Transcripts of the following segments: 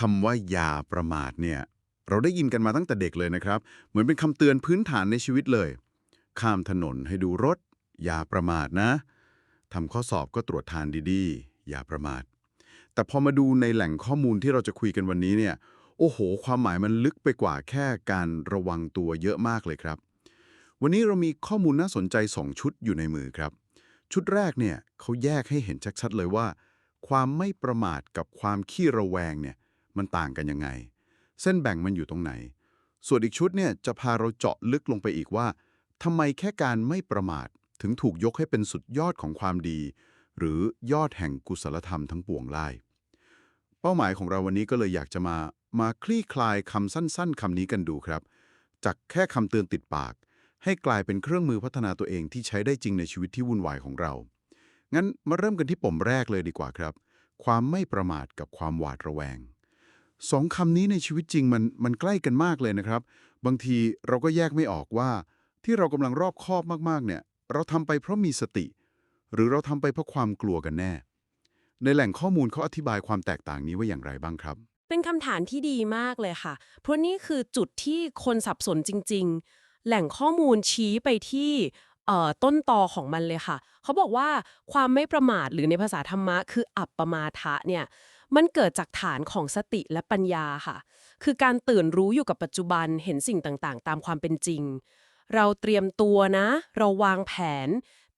คำว่าอย่าประมาทเนี่ย เราได้ยินกันมาตั้งแต่เด็กเลยนะครับ เหมือนเป็นคำเตือนพื้นฐานในชีวิตเลย ข้ามถนนให้ดูรถ อย่าประมาทนะทำข้อสอบก็ตรวจทานดีๆ อย่าประมาท แต่พอมาดูในแหล่งข้อมูลที่เราจะคุยกันวันนี้เนี่ย โอ้โห ความหมายมันลึกไปกว่าแค่การระวังตัวเยอะมากเลยครับ วันนี้เรามีข้อมูลน่าสนใจ 2 ชุดอยู่ในมือครับ ชุดแรกเนี่ยเขาแยกให้เห็นชัดๆเลยว่า ความไม่ประมาทกับความขี้ระแวงเนี่ย มันต่างกันยังไง เส้นแบ่งมันอยู่ตรงไหน ส่วนอีกชุดเนี่ยจะพาเราเจาะลึกลงไปอีกว่าทำไมแค่การไม่ประมาทถึงถูกยกให้เป็นสุดยอดของความดี หรือยอดแห่งกุศลธรรมทั้งปวงไล่เป้าหมายของเราวันนี้ก็เลยอยากจะมามาคลี่คลายคำสั้น ๆคำนี้กันดูครับ จากแค่คำเตือนติดปาก ให้กลายเป็นเครื่องมือพัฒนาตัวเองที่ใช้ได้จริงในชีวิตที่วุ่นวายของเรา งั้นมาเริ่มกันที่ปมแรกเลยดีกว่าครับ ความไม่ประมาทกับความหวาดระแวง สองคำนี้ในชีวิตจริงมันมันใกล้กันมากเลยนะครับ บางทีเราก็แยกไม่ออกว่า ที่เรากำลังรอบคอบมากๆ เนี่ย เราทำไปเพราะมีสติ หรือเราทำไปเพราะความกลัวกันแน่ ในแหล่งข้อมูลเขาอธิบายความแตกต่างนี้ว่าอย่างไรบ้างครับ เป็นคำถามที่ดีมากเลยค่ะ เพราะนี่คือจุดที่คนสับสนจริง ๆ แหล่งข้อมูลชี้ไปที่ต้นตอของมันเลยค่ะ เขาบอกว่าความไม่ประมาทหรือในภาษาธรรมะคืออัปปมาทะเนี่ย มันเกิดจากฐานของสติและปัญญาค่ะ คือการตื่นรู้อยู่กับปัจจุบันเห็นสิ่งต่างๆ ตามความเป็นจริง เราเตรียมตัวนะ เราวางแผน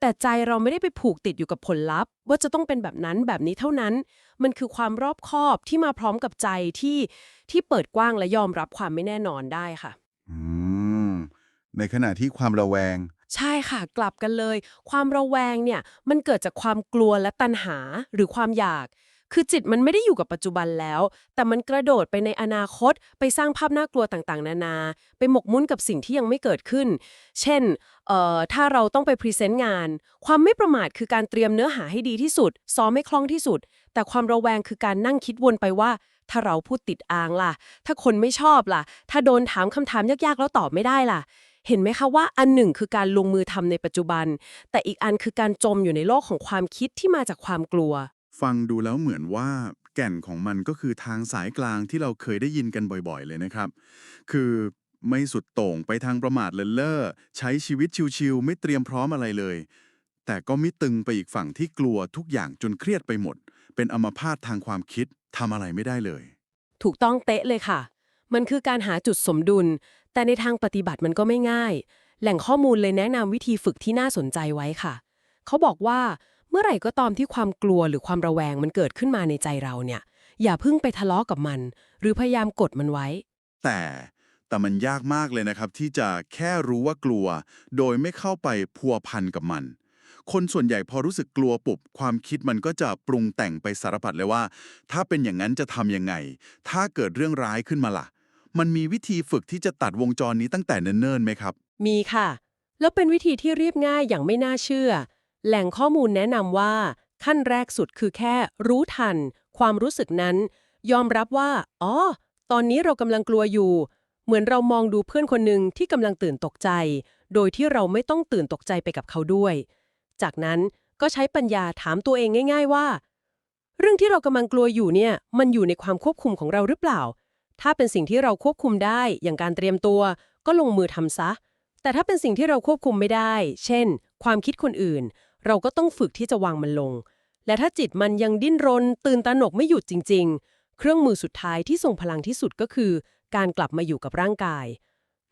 แต่ใจเราไม่ได้ไปผูกติดอยู่กับผลลัพธ์ ว่าจะต้องเป็นแบบนั้นแบบนี้เท่านั้น มันคือความรอบคอบที่มาพร้อมกับใจที่ที่เปิดกว้างและยอมรับความไม่แน่นอนได้ค่ะอืมในขณะที่ความระแวง ใช่ค่ะ กลับกันเลย ความระแวงเนี่ยมันเกิดจากความกลัวและตัณหาหรือความอยาก คือจิตมันไม่ได้อยู่กับปัจจุบันแล้ว แต่มันกระโดดไปในอนาคต ไปสร้างภาพน่ากลัวต่างๆ นานา ไปหมกมุ่นกับสิ่งที่ยังไม่เกิดขึ้น เช่น เอ่อ ถ้าเราต้องไปพรีเซนต์งาน ความไม่ประมาทคือการเตรียมเนื้อหาให้ดีที่สุด ซ้อมให้คล่องที่สุด แต่ความระแวงคือการนั่งคิดวนไปว่า ถ้าเราพูดติดอ่างล่ะ ถ้าคนไม่ชอบล่ะ ถ้าโดนถามคำถามยากๆ แล้วตอบไม่ได้ล่ะเห็นไหมคะว่าอันหนึ่งคือการลงมือทำในปัจจุบัน แต่อีกอันคือการจมอยู่ในโลกของความคิดที่มาจากความกลัว ฟังดูแล้วเหมือนว่าแก่นของมันก็คือทางสายกลางที่เราเคยได้ยินกันบ่อยๆ เลยนะครับ คือไม่สุดโต่งไปทางประมาทเลินเล่อใช้ชีวิตชิวๆไม่เตรียมพร้อมอะไรเลย แต่ก็มิตึงไปอีกฝั่งที่กลัวทุกอย่างจนเครียดไปหมด เป็นอัมพาตทางความคิดทำอะไรไม่ได้เลย ถูกต้องเตะเลยค่ะ มันคือการหาจุดสมดุล แต่ในทางปฏิบัติมันก็ไม่ง่าย แหล่งข้อมูลเลยแนะนำวิธีฝึกที่น่าสนใจไว้ค่ะ เขาบอกว่า เมื่อไหร่ก็ตามที่ความกลัวหรือความระแวงมันเกิดขึ้นมาในใจเราเนี่ย อย่าเพิ่งไปทะเลาะกับมัน หรือพยายามกดมันไว้ แต่แต่มันยากมากเลยนะครับ ที่จะแค่รู้ว่ากลัว โดยไม่เข้าไปพัวพันกับมัน คนส่วนใหญ่พอรู้สึกกลัวปุบความคิดมันก็จะปรุงแต่งไปสารพัดเลยว่า ถ้าเป็นอย่างนั้นจะทำยังไง ถ้าเกิดเรื่องร้ายขึ้นมาล่ะ มันมีวิธีฝึกที่จะตัดวงจรนี้ตั้งแต่เนิ่นๆไหมครับ มีค่ะ แล้วเป็นวิธีที่เรียบง่ายอย่างไม่น่าเชื่อ แหล่งข้อมูลแนะนำว่า ขั้นแรกสุดคือแค่รู้ทัน ความรู้สึกนั้น ยอมรับว่า อ๋อ ตอนนี้เรากำลังกลัวอยู่ เหมือนเรามองดูเพื่อนคนหนึ่งที่กำลังตื่นตกใจ โดยที่เราไม่ต้องตื่นตกใจไปกับเขาด้วย จากนั้นก็ใช้ปัญญาถามตัวเองง่าย ๆว่า เรื่องที่เรากำลังกลัวอยู่เนี่ย มันอยู่ในความควบคุมของเราหรือเปล่า ถ้าเป็นสิ่งที่เราควบคุมได้ อย่างการเตรียมตัว ก็ลงมือทำซะ แต่ถ้าเป็นสิ่งที่เราควบคุมไม่ได้ เช่น ความคิดคนอื่น เราก็ต้องฝึกที่จะวางมันลง และถ้าจิตมันยังดิ้นรน ตื่นตระหนกไม่หยุดจริง ๆ เครื่องมือสุดท้ายที่ส่งพลังที่สุดก็คือ การกลับมาอยู่กับร่างกาย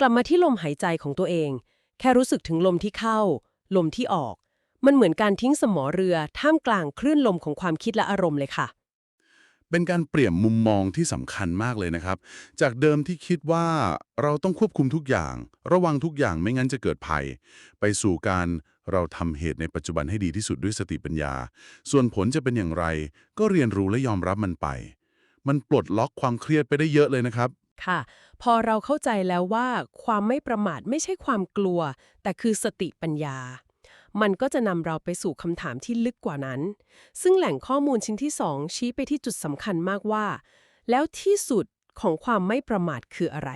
กลับมาที่ลมหายใจของตัวเอง แค่รู้สึกถึงลมที่เข้า ลมที่ออก มันเหมือนการทิ้งสมอเรือท่ามกลางคลื่นลมของความคิดและอารมณ์เลยค่ะ เป็นการเปลี่ยนมุมมองที่สำคัญมากเลยนะครับ จากเดิมที่คิดว่าเราต้องควบคุมทุกอย่าง ระวังทุกอย่างไม่งั้นจะเกิดภัย ไปสู่การเราทำเหตุในปัจจุบันให้ดีที่สุดด้วยสติปัญญา ส่วนผลจะเป็นอย่างไร ก็เรียนรู้และยอมรับมันไป มันปลดล็อกความเครียดไปได้เยอะเลยนะครับ ค่ะ พอเราเข้าใจแล้วว่า ความไม่ประมาทไม่ใช่ความกลัว แต่คือสติปัญญา มันก็จะนำเราไปสู่คำถามที่ลึกกว่านั้น ซึ่งแหล่งข้อมูลชิ้นที่สองชี้ไปที่จุดสำคัญมากว่า แล้วที่สุดของความไม่ประมาทคืออะไร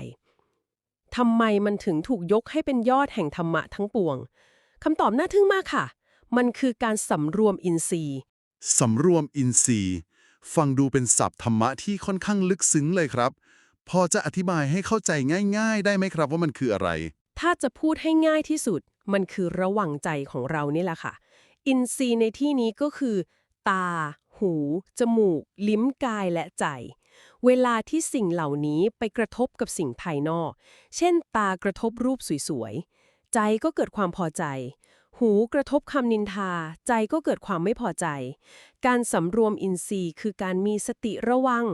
ทำไมมันถึงถูกยกให้เป็นยอดแห่งธรรมะทั้งปวงคำตอบน่าทึ่งมากค่ะ มันคือการสำรวมอินทรีย์สำรวมอินทรีย์ ฟังดูเป็นศัพท์ธรรมะที่ค่อนข้างลึกซึ้งเลยครับ พอจะอธิบายให้เข้าใจง่าย ๆ ได้ไหมครับว่ามันคืออะไร ถ้าจะพูดให้ง่ายที่สุด มันคือระวังใจของเรานี่แหละค่ะ อินทรีย์ในที่นี้ก็คือ ตา หู จมูก ลิ้มกายและใจ เวลาที่สิ่งเหล่านี้ไปกระทบกับสิ่งภายนอก เช่น ตากระทบรูปสวยๆ ใจก็เกิดความพอใจ หูกระทบคำนินทา ใจก็เกิดความไม่พอใจ การสำรวมอินทรีย์คือการมีสติระวัง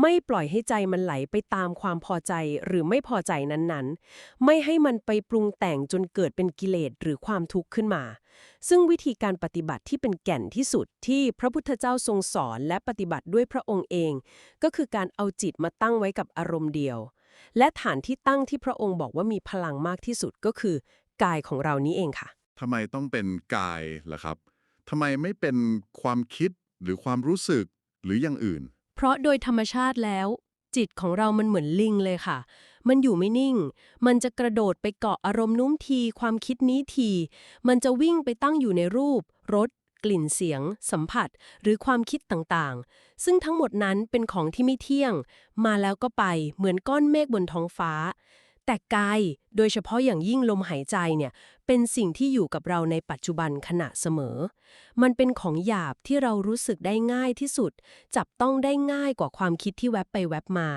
ไม่ปล่อยให้ใจมันไหลไปตามความพอใจหรือไม่พอใจนั้นๆ ไม่ให้มันไปปรุงแต่งจนเกิดเป็นกิเลสหรือความทุกข์ขึ้นมา ซึ่งวิธีการปฏิบัติที่เป็นแก่นที่สุดที่พระพุทธเจ้าทรงสอนและปฏิบัติด้วยพระองค์เอง ก็คือการเอาจิตมาตั้งไว้กับอารมณ์เดียว และฐานที่ตั้งที่พระองค์บอกว่ามีพลังมากที่สุดก็คือ กายของเรานี้เองค่ะทำไมต้องเป็นกายล่ะครับทำไมไม่เป็นความคิดหรือความรู้สึกหรืออย่างอื่น เพราะโดยธรรมชาติแล้ว จิตของเรามันเหมือนลิงเลยค่ะ มันอยู่ไม่นิ่ง มันจะกระโดดไปเกาะอารมณ์นุ้มที ความคิดนี้ที มันจะวิ่งไปตั้งอยู่ในรูป รส กลิ่นเสียง สัมผัส หรือความคิดต่างๆ ซึ่งทั้งหมดนั้นเป็นของที่ไม่เที่ยง มาแล้วก็ไป เหมือนก้อนเมฆบนท้องฟ้า แต่กาย โดยเฉพาะอย่างยิ่งลมหายใจเนี่ยเป็นสิ่งที่อยู่กับเราในปัจจุบันขณะเสมอ มันเป็นของหยาบที่เรารู้สึกได้ง่ายที่สุด จับต้องได้ง่ายกว่าความคิดที่แวบไปแวบมา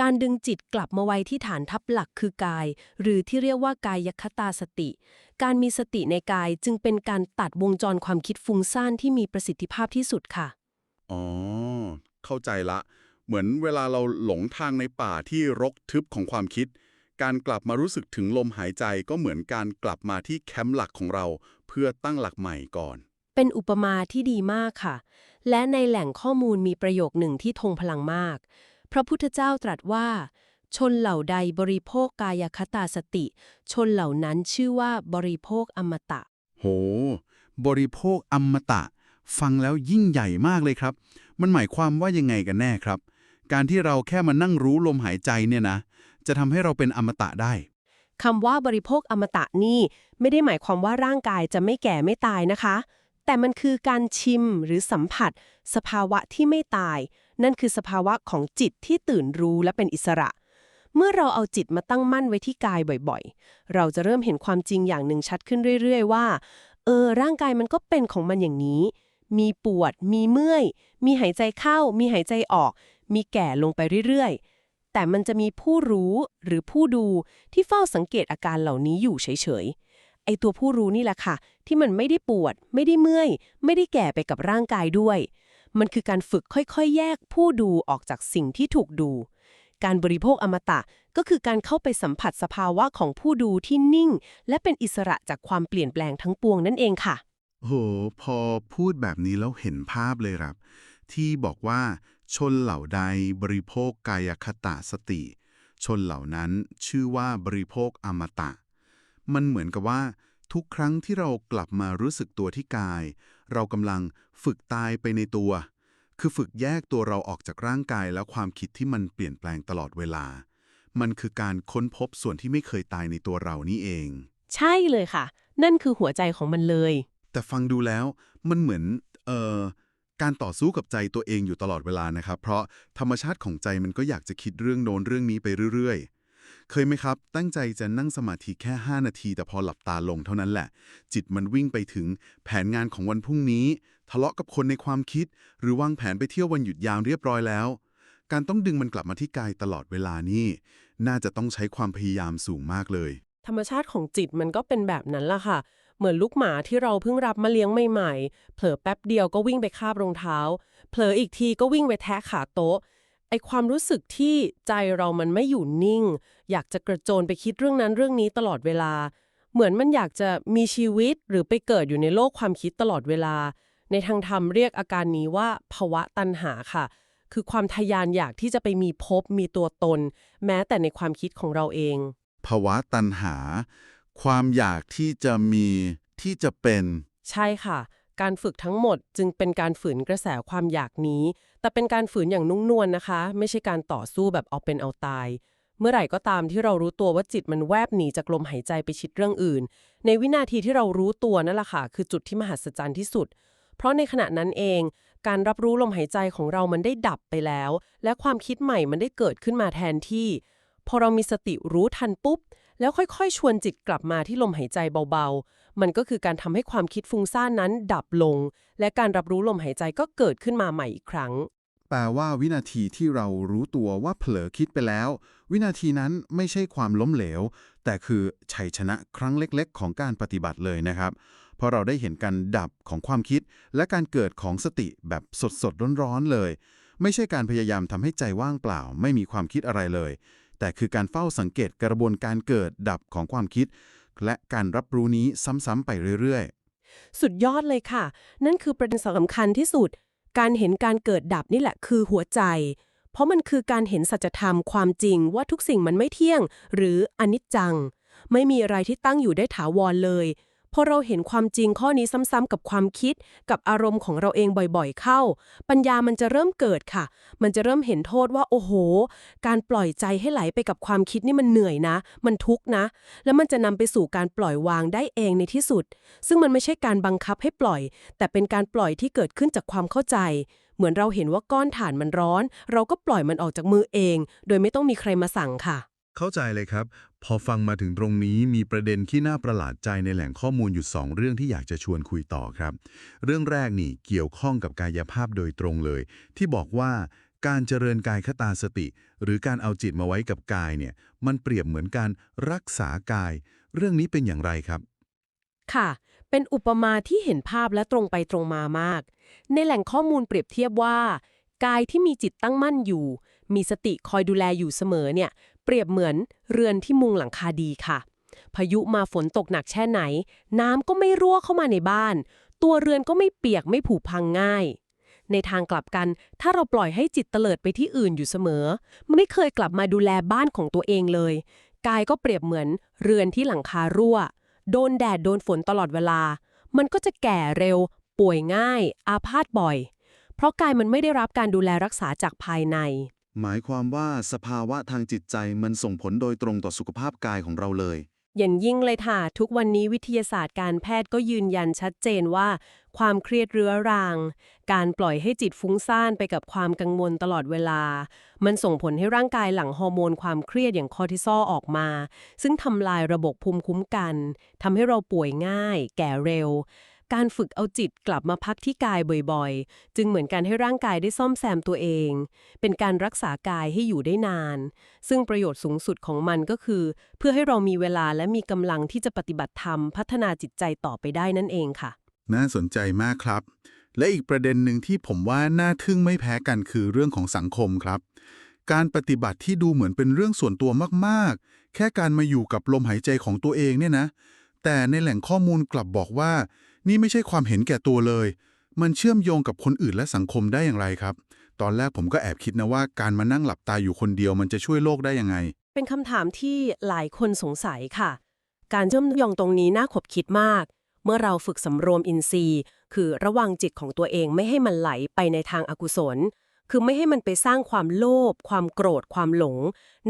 การดึงจิตกลับมาไว้ที่ฐานทัพหลักคือกาย หรือที่เรียกว่ากายคตาสติ การมีสติในกายจึงเป็นการตัดวงจรความคิดฟุ้งซ่านที่มีประสิทธิภาพที่สุดค่ะอ๋อเข้าใจละ เหมือนเวลาเราหลงทางในป่าที่รกทึบของความคิด การกลับมารู้สึกถึงลมหายใจก็เหมือนการกลับมาที่แคมป์หลักของเรา เพื่อตั้งหลักใหม่ก่อน เป็นอุปมาที่ดีมากค่ะ และในแหล่งข้อมูลมีประโยคหนึ่งที่ทงพลังมาก พระพุทธเจ้าตรัสว่า ชนเหล่าใดบริโภคกายคตาสติ ชนเหล่านั้นชื่อว่าบริโภคอมตะ โห บริโภคอมตะ ฟังแล้วยิ่งใหญ่มากเลยครับ มันหมายความว่ายังไงกันแน่ครับ การที่เราแค่มานั่งรู้ลมหายใจเนี่ยนะ จะทำให้เราเป็นอมตะได้ คำว่าบริโภคอมตะนี่ ไม่ได้หมายความว่าร่างกายจะไม่แก่ไม่ตายนะคะ แต่มันคือการชิมหรือสัมผัส สภาวะที่ไม่ตาย นั่นคือสภาวะของจิตที่ตื่นรู้และเป็นอิสระ เมื่อเราเอาจิตมาตั้งมั่นไว้ที่กายบ่อยๆ เราจะเริ่มเห็นความจริงอย่างหนึ่งชัดขึ้นเรื่อย ๆ ว่า เออ ร่างกายมันก็เป็นของมันอย่างนี้ มีปวด มีเมื่อย มีหายใจเข้า มีหายใจออก มีแก่ลงไปเรื่อยๆ แต่มันจะมีผู้รู้หรือผู้ดูที่เฝ้าสังเกตอาการเหล่านี้อยู่เฉยๆ ไอตัวผู้รู้นี่แหละค่ะ ที่มันไม่ได้ปวด ไม่ได้เมื่อย ไม่ได้แก่ไปกับร่างกายด้วย มันคือการฝึกค่อยๆ แยกผู้ดูออกจากสิ่งที่ถูกดู การบริโภคอมตะก็คือการเข้าไปสัมผัสสภาวะของผู้ดูที่นิ่ง และเป็นอิสระจากความเปลี่ยนแปลงทั้งปวงนั่นเองค่ะ โห พอพูดแบบนี้แล้วเห็นภาพเลยครับ ที่บอกว่า ชนเหล่าใดบริโภคกายคตาสติ ชนเหล่านั้นชื่อว่าบริโภคอมตะ มันเหมือนกับว่า ทุกครั้งที่เรากลับมารู้สึกตัวที่กาย เรากำลังฝึกตายไปในตัว คือฝึกแยกตัวเราออกจากร่างกายแล้วความคิดที่มันเปลี่ยนแปลงตลอดเวลา มันคือการค้นพบส่วนที่ไม่เคยตายในตัวเรานี่เอง ใช่เลยค่ะ นั่นคือหัวใจของมันเลย แต่ฟังดูแล้วมันเหมือน เอ่อ การต่อสู้กับใจตัวเองอยู่ตลอดเวลานะครับ เพราะธรรมชาติของใจมันก็อยากจะคิดเรื่องโน้นเรื่องนี้ไปเรื่อยๆ เคยไหมครับ ตั้งใจจะนั่งสมาธิแค่ 5 นาที แต่พอหลับตาลงเท่านั้นแหละ จิตมันวิ่งไปถึงแผนงานของวันพรุ่งนี้ ทะเลาะกับคนในความคิด หรือวางแผนไปเที่ยววันหยุดยาวเรียบร้อยแล้ว การต้องดึงมันกลับมาที่กายตลอดเวลานี่น่าจะต้องใช้ความพยายามสูงมากเลย ธรรมชาติของจิตมันก็เป็นแบบนั้นล่ะค่ะ เหมือนลูกหมาที่เราเพิ่งรับมาเลี้ยงใหม่ๆ เผลอแป๊บเดียวก็วิ่งไปคาบรองเท้า เผลออีกทีก็วิ่งไปแทะขาโต๊ะ ไอความรู้สึกที่ใจเรามันไม่อยู่นิ่ง อยากจะกระโจนไปคิดเรื่องนั้นเรื่องนี้ตลอดเวลา เหมือนมันอยากจะมีชีวิตหรือไปเกิดอยู่ในโลกความคิดตลอดเวลา ในทางธรรมเรียกอาการนี้ว่าภาวะตัณหาค่ะ คือความทยานอยากที่จะไปมีภพมีตัวตน แม้แต่ในความคิดของเราเองภาวะตัณหา ความอยากที่จะมีที่จะเป็น ใช่ค่ะ การฝึกทั้งหมดจึงเป็นการฝืนกระแสความอยากนี้ แต่เป็นการฝืนอย่างนุ่งนวลนะคะ ไม่ใช่การต่อสู้แบบเอาเป็นเอาตาย เมื่อไหร่ก็ตามที่เรารู้ตัวว่าจิตมันแวบหนีจากลมหายใจไปชิดเรื่องอื่น ในวินาทีที่เรารู้ตัวนั่นแหละค่ะ คือจุดที่มหัศจรรย์ที่สุด เพราะในขณะนั้นเอง การรับรู้ลมหายใจของเรามันได้ดับไปแล้ว และความคิดใหม่มันได้เกิดขึ้นมาแทนที่ พอเรามีสติรู้ทันปุ๊บ แล้วค่อยๆ ชวนจิตกลับมาที่ลมหายใจเบาๆ มันก็คือการทำให้ความคิดฟุ้งซ่านนั้นดับลง และการรับรู้ลมหายใจก็เกิดขึ้นมาใหม่อีกครั้ง แปลว่าวินาทีที่เรารู้ตัวว่าเผลอคิดไปแล้ว วินาทีนั้นไม่ใช่ความล้มเหลว แต่คือชัยชนะครั้งเล็กๆ ของการปฏิบัติเลยนะครับเพราะเราได้เห็นการดับของความคิด และการเกิดของสติแบบสดๆร้อนๆเลย ไม่ใช่การพยายามทำให้ใจว่างเปล่า ไม่มีความคิดอะไรเลย แต่คือการเฝ้าสังเกตกระบวนการเกิดดับของความคิด และการรับรู้นี้ซ้ำๆไปเรื่อยๆ สุดยอดเลยค่ะ นั่นคือประเด็นสำคัญที่สุด การเห็นการเกิดดับนี่แหละคือหัวใจ เพราะมันคือการเห็นสัจธรรมความจริงว่าทุกสิ่งมันไม่เที่ยง หรืออนิจจัง ไม่มีอะไรที่ตั้งอยู่ได้ถาวรเลย พอเราเห็นความจริงข้อนี้ซ้ำๆกับความคิด กับอารมณ์ของเราเองบ่อยๆเข้า ปัญญามันจะเริ่มเกิดค่ะ มันจะเริ่มเห็นโทษว่า โอ้โห การปล่อยใจให้ไหลไปกับความคิดนี่มันเหนื่อยนะ มันทุกข์นะ แล้วมันจะนำไปสู่การปล่อยวางได้เองในที่สุด ซึ่งมันไม่ใช่การบังคับให้ปล่อย แต่เป็นการปล่อยที่เกิดขึ้นจากความเข้าใจ เหมือนเราเห็นว่าก้อนถ่านมันร้อน เราก็ปล่อยมันออกจากมือเอง โดยไม่ต้องมีใครมาสั่งค่ะ เข้าใจเลยครับ พอฟังมาถึงตรงนี้มีประเด็นที่น่าประหลาดใจในแหล่งข้อมูลอยู่ 2 เรื่องที่อยากจะชวนคุยต่อครับ เรื่องแรกนี่เกี่ยวข้องกับกายภาพโดยตรงเลย ที่บอกว่าการเจริญกายคตาสติ หรือการเอาจิตมาไว้กับกายเนี่ยมันเปรียบเหมือนการรักษากาย เรื่องนี้เป็นอย่างไรครับ ค่ะ เป็นอุปมาที่เห็นภาพและตรงไปตรงมามาก ในแหล่งข้อมูลเปรียบเทียบว่า กายที่มีจิตตั้งมั่นอยู่ มีสติคอยดูแลอยู่เสมอเนี่ย เปรียบเหมือนเรือนที่มุงหลังคาดีค่ะ พายุมาฝนตกหนักแช่ไหน น้ำก็ไม่รั่วเข้ามาในบ้าน ตัวเรือนก็ไม่เปียกไม่ผุพังง่าย ในทางกลับกัน ถ้าเราปล่อยให้จิตเตลิดไปที่อื่นอยู่เสมอ ไม่เคยกลับมาดูแลบ้านของตัวเองเลย กายก็เปรียบเหมือนเรือนที่หลังคารั่ว โดนแดดโดนฝนตลอดเวลา มันก็จะแก่เร็ว ป่วยง่าย อาพาธบ่อย เพราะกายมันไม่ได้รับการดูแลรักษาจากภายใน หมายความว่าสภาวะทางจิตใจมันส่งผลโดยตรงต่อสุขภาพกายของเราเลย อย่างยิ่งเลยค่ะ ทุกวันนี้วิทยาศาสตร์การแพทย์ก็ยืนยันชัดเจนว่า ความเครียดเรื้อรัง การปล่อยให้จิตฟุ้งซ่านไปกับความกังวลตลอดเวลา มันส่งผลให้ร่างกายหลั่งฮอร์โมนความเครียดอย่างคอร์ติซอลออกมา ซึ่งทำลายระบบภูมิคุ้มกันทำให้เราป่วยง่าย แก่เร็ว การฝึกเอาจิตกลับมาพักที่กายบ่อยๆ จึงเหมือนการให้ร่างกายได้ซ่อมแซมตัวเอง เป็นการรักษากายให้อยู่ได้นาน ซึ่งประโยชน์สูงสุดของมันก็คือ เพื่อให้เรามีเวลาและมีกำลังที่จะปฏิบัติธรรม พัฒนาจิตใจต่อไปได้นั่นเองค่ะ น่าสนใจมากครับ และอีกประเด็นหนึ่งที่ผมว่าน่าทึ่งไม่แพ้กันคือเรื่องของสังคมครับ การปฏิบัติที่ดูเหมือนเป็นเรื่องส่วนตัวมากๆ แค่การมาอยู่กับลมหายใจของตัวเองเนี่ยนะ แต่ในแหล่งข้อมูลกลับบอกว่า นี่ไม่ใช่ความเห็นแก่ตัวเลย มันเชื่อมโยงกับคนอื่นและสังคมได้อย่างไรครับ ตอนแรกผมก็แอบคิดนะว่าการมานั่งหลับตาอยู่คนเดียวมันจะช่วยโลกได้ยังไง เป็นคำถามที่หลายคนสงสัยค่ะ การเชื่อมโยงตรงนี้น่าขบคิดมาก เมื่อเราฝึกสำรวมอินทรีย์ คือระวังจิตของตัวเองไม่ให้มันไหลไปในทางอากุศล คือไม่ให้มันไปสร้างความโลภความโกรธ ความหลง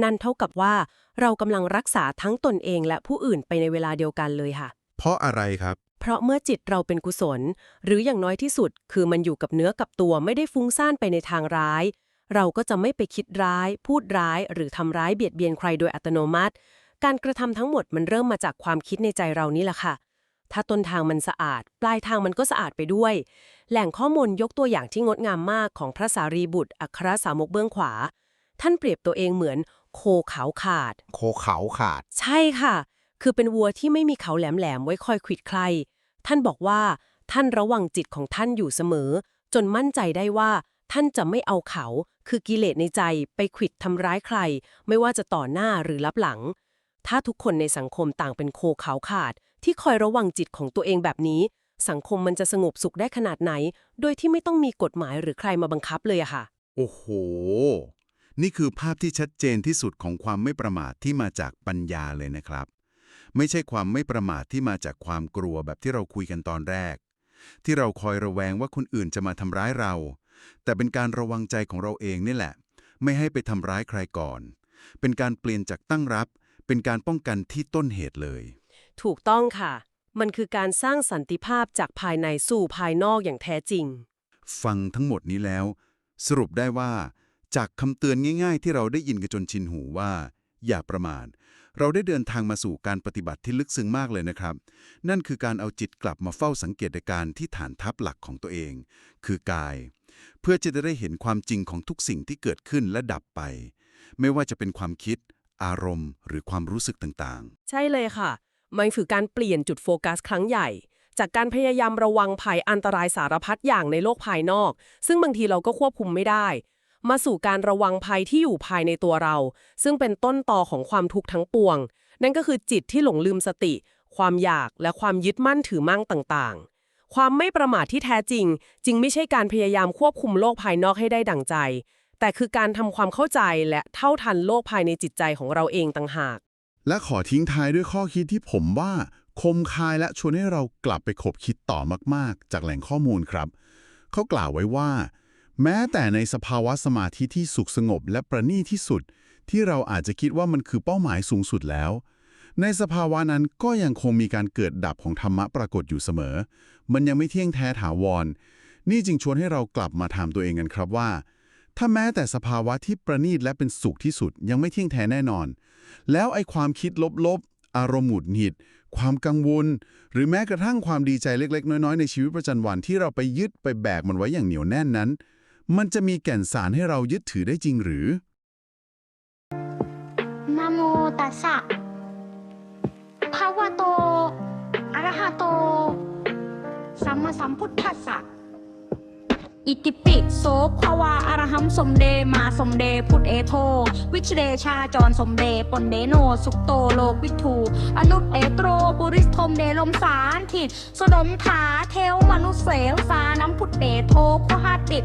นั่นเท่ากับว่าเรากำลังรักษาทั้งตนเองและผู้อื่นไปในเวลาเดียวกันเลยค่ะ เพราะอะไรครับ เพราะเมื่อจิตเราเป็นกุศล หรืออย่างน้อยที่สุด คือมันอยู่กับเนื้อกับตัวไม่ได้ฟุ้งซ่านไปในทางร้าย เราก็จะไม่ไปคิดร้าย พูดร้าย หรือทำร้ายเบียดเบียนใครโดยอัตโนมัติ การกระทำทั้งหมดมันเริ่มมาจากความคิดในใจเรานี่แหละค่ะ ถ้าต้นทางมันสะอาด ปลายทางมันก็สะอาดไปด้วย แหล่งข้อมูลยกตัวอย่างที่งดงามมากของพระสารีบุตร อัครสาวกเบื้องขวา ท่านเปรียบตัวเองเหมือนโคเขาขาด โคเขาขาด ใช่ค่ะ คือเป็นวัวที่ไม่มีเขาแหลมๆไว้คอยขิดใคร ท่านบอกว่า ท่านระวังจิตของท่านอยู่เสมอ จนมั่นใจได้ว่า ท่านจะไม่เอาเขา คือกิเลสในใจไปขิดทำร้ายใคร ไม่ว่าจะต่อหน้าหรือรับหลัง ถ้าทุกคนในสังคมต่างเป็นโคเขาขาด ที่คอยระวังจิตของตัวเองแบบนี้ สังคมมันจะสงบสุขได้ขนาดไหน โดยที่ไม่ต้องมีกฎหมายหรือใครมาบังคับเลยอะค่ะ โอ้โห นี่คือภาพที่ชัดเจนที่สุดของความไม่ประมาทที่มาจากปัญญาเลยนะครับ ไม่ใช่ความไม่ประมาทที่มาจากความกลัวแบบที่เราคุยกันตอนแรก ที่เราคอยระแวงว่าคนอื่นจะมาทำร้ายเรา แต่เป็นการระวังใจของเราเองนี่แหละ ไม่ให้ไปทำร้ายใครก่อน เป็นการเปลี่ยนจากตั้งรับ เป็นการป้องกันที่ต้นเหตุเลย ถูกต้องค่ะ มันคือการสร้างสันติภาพจากภายในสู่ภายนอกอย่างแท้จริง ฟังทั้งหมดนี้แล้ว สรุปได้ว่า จากคำเตือนง่าย ๆ ที่เราได้ยินกันจนชินหูว่า อย่าประมาท เราได้เดินทางมาสู่การปฏิบัติที่ลึกซึ้งมากเลยนะครับ นั่นคือการเอาจิตกลับมาเฝ้าสังเกตการณ์ที่ฐานทัพหลักของตัวเอง คือกาย เพื่อจะได้เห็นความจริงของทุกสิ่งที่เกิดขึ้นและดับไป ไม่ว่าจะเป็นความคิด อารมณ์ หรือความรู้สึกต่างๆ ใช่เลยค่ะ มันคือการเปลี่ยนจุดโฟกัสครั้งใหญ่ จากการพยายามระวังภัยอันตรายสารพัดอย่างในโลกภายนอก ซึ่งบางทีเราก็ควบคุมไม่ได้ มาสู่การระวังภัยที่อยู่ภายในตัวเรา ซึ่งเป็นต้นตอของความทุกข์ทั้งปวง นั่นก็คือจิตที่หลงลืมสติ ความอยากและความยึดมั่นถือมั่งต่างๆ ความไม่ประมาทที่แท้จริง จึงไม่ใช่การพยายามควบคุมโลกภายนอกให้ได้ดั่งใจ แต่คือการทำความเข้าใจและเท่าทันโลกภายในจิตใจของเราเองต่างหาก และขอทิ้งท้ายด้วยข้อคิดที่ผมว่าคมคายและชวนให้เรากลับไปคบคิดต่อมาก ๆ จากแหล่งข้อมูลครับ เขากล่าวไว้ว่า แม้แต่ในสภาวะสมาธิที่สุขสงบและประณีที่สุด ที่เราอาจจะคิดว่ามันคือเป้าหมายสูงสุดแล้ว ในสภาวะนั้นก็ยังคงมีการเกิดดับของธรรมะปรากฏอยู่เสมอ มันยังไม่เที่ยงแท้ถาวร นี่จึงชวนให้เรากลับมาถามตัวเองกันครับว่า ถ้าแม้แต่สภาวะที่ประณีตและเป็นสุขที่สุดยังไม่เที่ยงแท้แน่นอน แล้วไอ้ความคิดลบๆ อารมณ์หงุดหงิดความกังวล หรือแม้กระทั่งความดีใจเล็ก ๆ น้อยๆ ในชีวิตประจำวันที่เราไปยึดไปแบกมันไว้อย่างเหนียวแน่นนั้น มันจะมีแก่นสารให้เรายึดถือได้จริงหรือ นะโมตัสสะภะวะโต อะระหะโต สัมมาสัมพุทธัสสะ อิติปิโสภะวาอะระหัมสมเดมาสมเดพุทธเอโท วิชเดชาจรสมเดปนเดโนสุขโตโลกวิทูอนุตเอโตรบุริสทมเดลมสารทิตสดมถาเทวมนุษเสวสาน้ำพุทธเตโทโคหาติด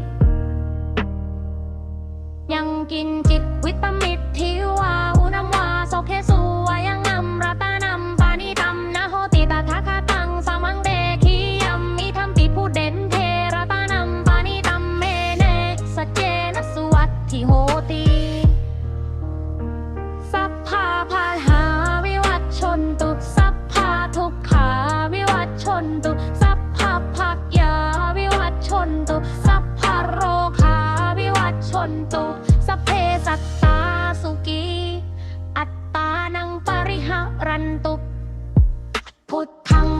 ยังกินจิตวิตามิดที่วาอุนามวาโซเคสุวายังงามราตา รันตุพุทธัง